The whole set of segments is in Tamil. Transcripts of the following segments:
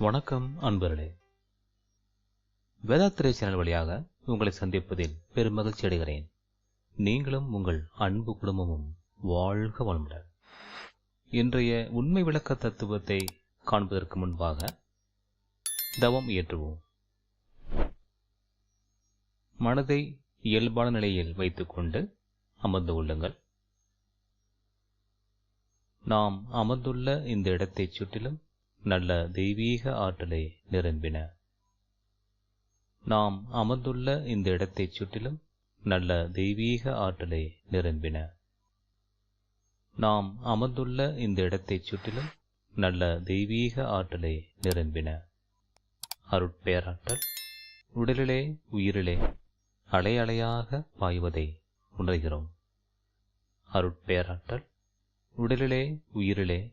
வணக்கம் அன்பர்களே. வேதாத்திரை சேனல் வழியாக உங்களை சந்திப்பதில் பெருமகிழ்ச்சி அடைகிறேன். நீங்களும் உங்கள் அன்பு குடும்பமும் வாழ்க வளமுடன். இன்றைய உண்மை விளக்க தத்துவத்தை காண்பதற்கு முன்பாக தவம் இயற்றுவோம். மனதை இயல்பான நிலையில் வைத்துக்கொண்டு அமர்ந்து கொள்ளுங்கள். நாம் அமர்ந்துள்ள இந்த இடத்தைச் சுற்றிலும் நல்ல தெய்வீக ஆற்றலை நிரம்பின. நாம் அமர்ந்துள்ள இந்த இடத்தைச் சுற்றிலும் நல்ல தெய்வீக ஆற்றலை நிரம்பின. நாம் அமர்ந்துள்ள இந்த இடத்தைச் சுற்றிலும் நல்ல தெய்வீக ஆற்றலை நிரம்பின. அருட்பேராற்றல் உடலிலே உயிரிலே அலையலையாக பாய்வதை உணர்கிறோம். அருட்பேராற்றல் உடலிலே உயிரிலே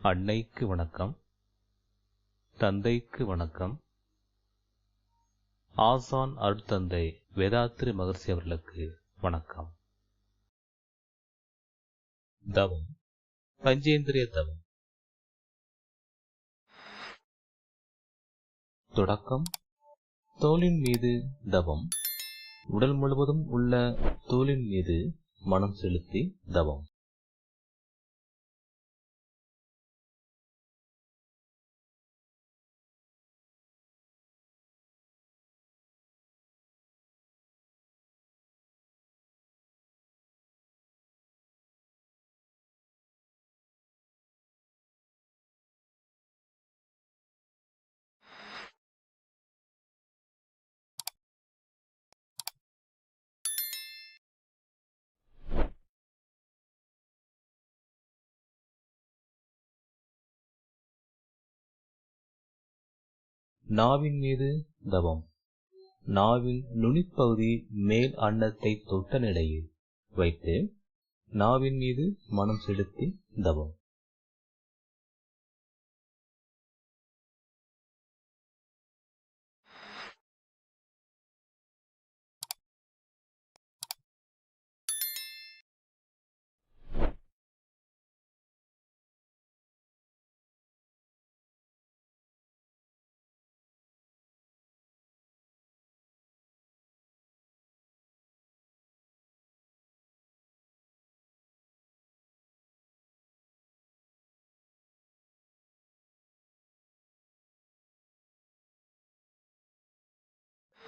அன்னைக்கு வணக்கம். தந்தைக்கு வணக்கம். ஆசான் அருட்தந்தை வேதாத்திரி மகர்ஷி அவர்களுக்கு வணக்கம். தவம். பஞ்சேந்திரிய தவம். தொடக்கம். தோலின் மீது தவம். உடல் முழுவதும் உள்ள தோலின் மீது மனம் செலுத்தி தவம். நாவின் மீது தவம். நாவின் நுனிப்பகுதி மேல் அன்னத்தை தொட்ட நிலையில் வைத்து நாவின் மீது மனம் செலுத்தி தவம்.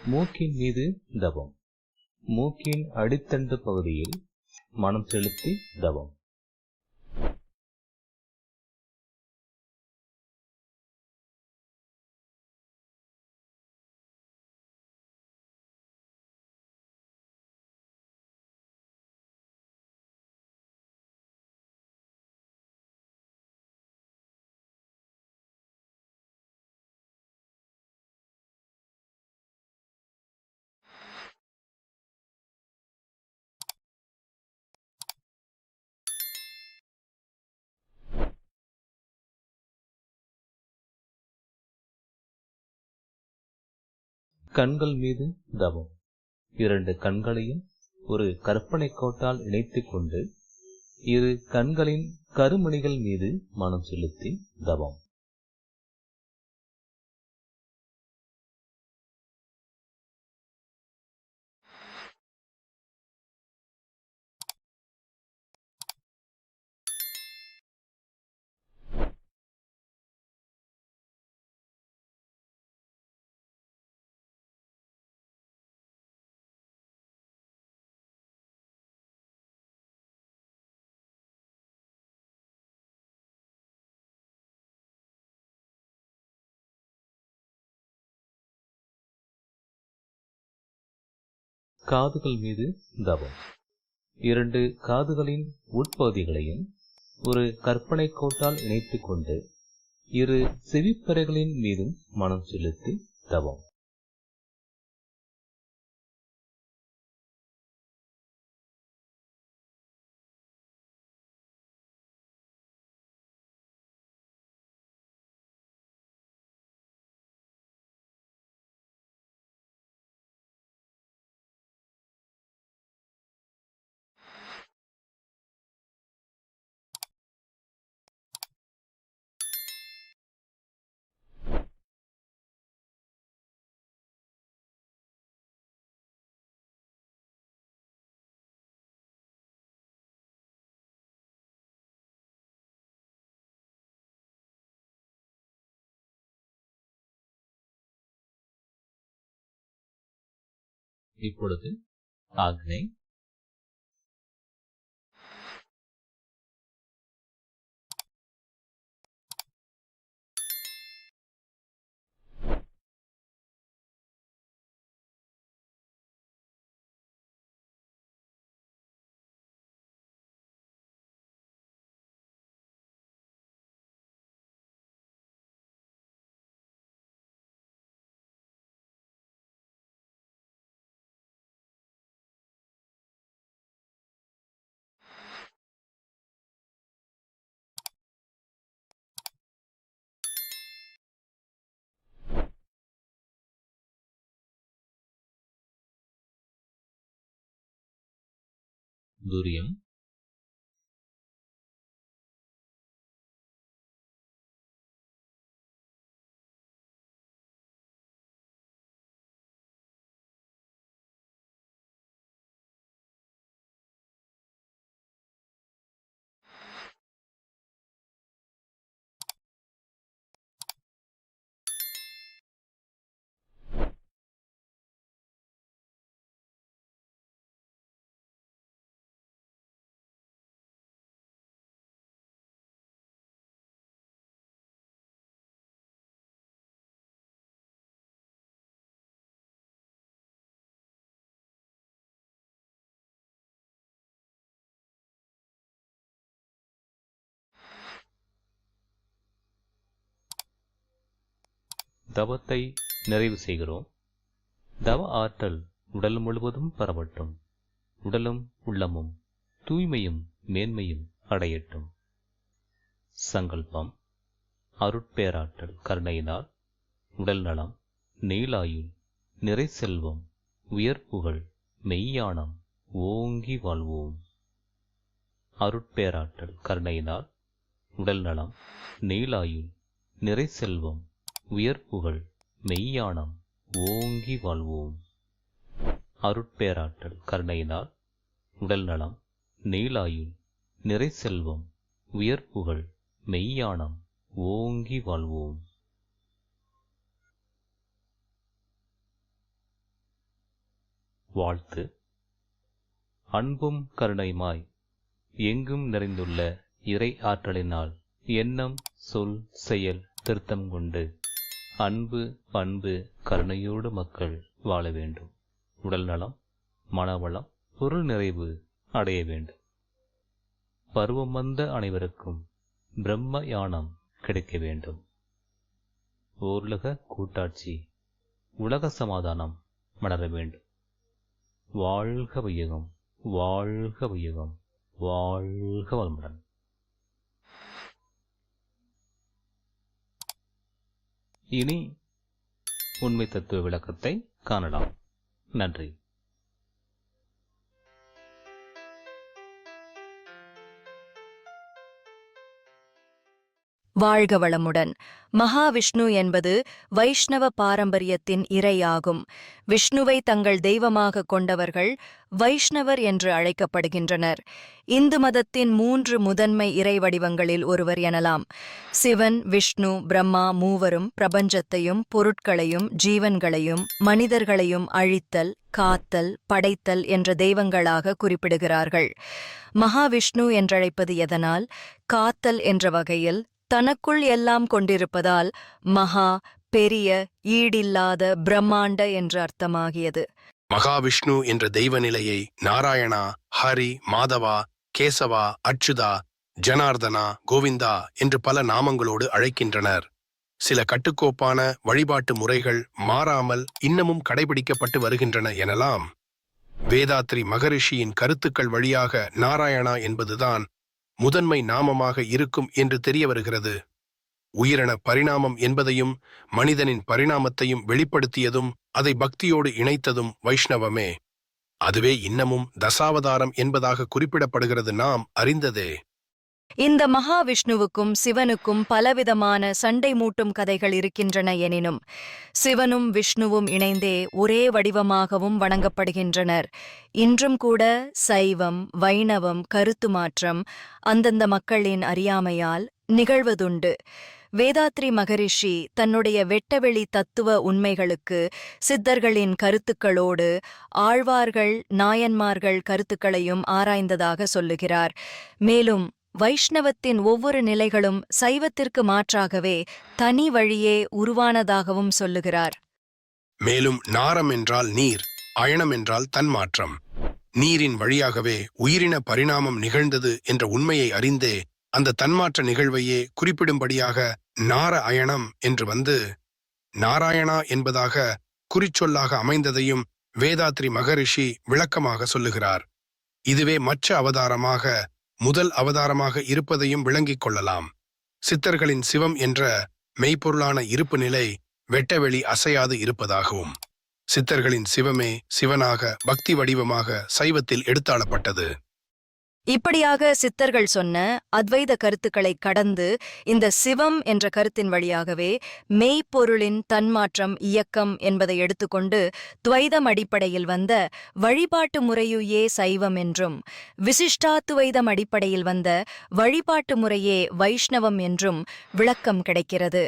மூக்கின் மீது தவம். மூக்கின் அடித்தண்டு பகுதியில் மனம் செலுத்தி தவம். கண்கள் மீது தவம். இரண்டு கண்களையும் ஒரு கற்பனை கோட்டால் இணைத்துக் கொண்டு இரு கண்களின் கருமணிகள் மீது மனம் செலுத்தி தவம். காதுகள் மீது தவம். இரண்டு காதுகளின் உட்பகுதிகளையும் ஒரு கற்பனை கோட்டால் இணைத்துக் கொண்டு இரு செவிப்பறைகளின் மீதும் மனம் செலுத்தி தவம். ഇപ്പോഴത്തെ ആഗ്നേയ് Lurium தவத்தை நிறைவு செய்கிறோம். தவ ஆற்றல் உடல் முழுவதும் பரவட்டும். உடலும் உள்ளமும் தூய்மையும் மேன்மையும் அடையட்டும். சங்கல்பம். அருட்பேராற்றல் கருணையினால் உடல் நலம் நீலாயுள் நிறை செல்வம் உயர்ப்புகள் மெய்யானம் ஓங்கி வாழ்வோம். அருட்பேராற்றல் கருணையினால் உடல் நலம் நீலாயுள் நிறை செல்வம் உயர்ப்புகள் மெய்யானம் ஓங்கி வாழ்வோம். அருட்பேராற்றல் கருணையினால் உடல் நலம் நீலாயுள் நிறை செல்வம் உயர்ப்புகள் மெய்யானம் ஓங்கி வாழ்வோம். வாழ்த்து. அன்பும் கருணையுமாய் எங்கும் நிறைந்துள்ள இறை ஆற்றலினால் எண்ணம் சொல் செயல் திருத்தம் கொண்டு அன்பு பண்பு கருணையோடு மக்கள் வாழ வேண்டும். உடல் நலம் மனவளம் பொருள் நிறைவு அடைய வேண்டும். பருவம் வந்த அனைவருக்கும் பிரம்ம யானம் கிடைக்க வேண்டும். ஓருலக கூட்டாட்சி உலக சமாதானம் மலர வேண்டும். வாழ்க வையகம் வாழ்க வையகம் வாழ்க வளமுடன். இனி உண்மை தத்துவ விளக்கத்தை காணலாம். நன்றி. வாழ்க வளமுடன். மகாவிஷ்ணு என்பது வைஷ்ணவ பாரம்பரியத்தின் இறையாகும் விஷ்ணுவை தங்கள் தெய்வமாக கொண்டவர்கள் வைஷ்ணவர் என்று அழைக்கப்படுகின்றனர். இந்து மதத்தின் மூன்று முதன்மை இறை வடிவங்களில் ஒருவர் எனலாம். சிவன் விஷ்ணு பிரம்மா மூவரும் பிரபஞ்சத்தையும் பொருட்களையும் ஜீவன்களையும் மனிதர்களையும் அழித்தல் காத்தல் படைத்தல் என்ற தெய்வங்களாக குறிப்பிடுகிறார்கள். மகாவிஷ்ணு என்றழைப்பது எதனால்? காத்தல் என்ற வகையில் தனக்குள் எல்லாம் கொண்டிருப்பதால் மகா பெரிய ஈடில்லாத பிரம்மாண்ட என்று அர்த்தமாகியது. மகாவிஷ்ணு என்ற தெய்வ நிலையை நாராயணா ஹரி மாதவா கேசவா அச்சுதா ஜனார்தனா கோவிந்தா என்று பல நாமங்களோடு அழைக்கின்றனர். சில கட்டுக்கோப்பான வழிபாட்டு முறைகள் மாறாமல் இன்னமும் கடைபிடிக்கப்பட்டு வருகின்றன எனலாம். வேதாத்ரி மகரிஷியின் கருத்துக்கள் வழியாக நாராயணா என்பதுதான் முதன்மை நாமமாக இருக்கும் என்று தெரிய வருகிறது உயிரின பரிணாமம் என்பதையும் மனிதனின் பரிணாமத்தையும் வெளிப்படுத்தியதும் அதை பக்தியோடு இணைத்ததும் வைஷ்ணவமே. அதுவே இன்னமும் தசாவதாரம் என்பதாக குறிப்பிடப்படுகிறது நாம் அறிந்ததே. இந்த மகாவிஷ்ணுவுக்கும் சிவனுக்கும் பலவிதமான சண்டை மூட்டும் கதைகள் இருக்கின்றன எனினும் சிவனும் விஷ்ணுவும் இணைந்தே ஒரே வடிவமாகவும் வணங்கப்படுகின்றனர். இன்றும் கூட சைவம் வைணவம் கருத்து மாற்றம் அந்தந்த மக்களின் அறியாமையால் நிகழ்வதுண்டு. வேதாத்ரி மகரிஷி தன்னுடைய வெட்டவெளி தத்துவ உண்மைகளுக்கு சித்தர்களின் கருத்துக்களோடு ஆழ்வார்கள் நாயன்மார்கள் கருத்துக்களையும் ஆராய்ந்ததாக சொல்லுகிறார். மேலும் வைஷ்ணவத்தின் ஒவ்வொரு நிலைகளும் சைவத்திற்கு மாற்றாகவே தனி வழியே உருவானதாகவும் சொல்லுகிறார். மேலும் நாரம் என்றால் நீர் அயனம் என்றால் தன்மாற்றம். நீரின் வழியாகவே உயிரின பரிணாமம் நிகழ்ந்தது என்ற உண்மையை அறிந்தே அந்த தன்மாற்ற நிகழ்வையே குறிப்பிடும்படியாக நார அயனம் என்று வந்து நாராயணா என்பதாக குறிச்சொல்லாக அமைந்ததையும் வேதாத்ரி மகரிஷி விளக்கமாக சொல்லுகிறார். இதுவே மற்ற அவதாரமாக முதல் அவதாரமாக இருப்பதையும் விளங்கிக் கொள்ளலாம். சித்தர்களின் சிவம் என்ற மெய்ப்பொருளான இருப்பு நிலை வெட்டவெளி அசையாது இருப்பதாகவும் சித்தர்களின் சிவமே சிவனாக பக்தி வடிவமாக சைவத்தில் எடுத்தாளப்பட்டது. இப்படியாக சித்தர்கள் சொன்ன அத்வைத கருத்துக்களை கடந்து இந்த சிவம் என்ற கருத்தின் வழியாகவே மெய்ப்பொருளின் தன்மாற்றம் இயக்கம் என்பதை எடுத்துக்கொண்டு துவைதம் அடிப்படையில் வந்த வழிபாட்டு முறையுயே சைவம் என்றும் விசிஷ்டாத்துவைதம் அடிப்படையில் வந்த வழிபாட்டு முறையே வைஷ்ணவம் என்றும் விளக்கம் கிடைக்கிறது.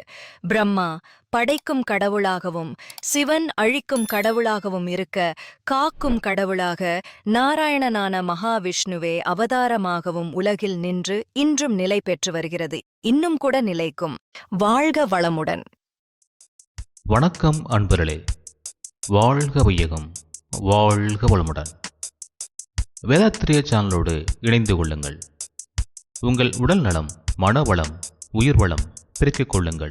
பிரம்மா படைக்கும் கடவுளாகவும் சிவன் அழிக்கும் கடவுளாகவும் இருக்க காக்கும் கடவுளாக நாராயணனான மகாவிஷ்ணுவே அவதாரமாகவும் உலகில் நின்று இன்றும் நிலை பெற்று வருகிறது. இன்னும் கூட நிலைக்கும். வாழ்க வளமுடன். வணக்கம் அன்பர்களே. வாழ்க வையகம். வாழ்க வளமுடன். வேதாத்திரிய சேனலோடு இணைந்து கொள்ளுங்கள். உங்கள் உடல் நலம் மனவளம் உயிர்வளம் பெருக்கிக் கொள்ளுங்கள்.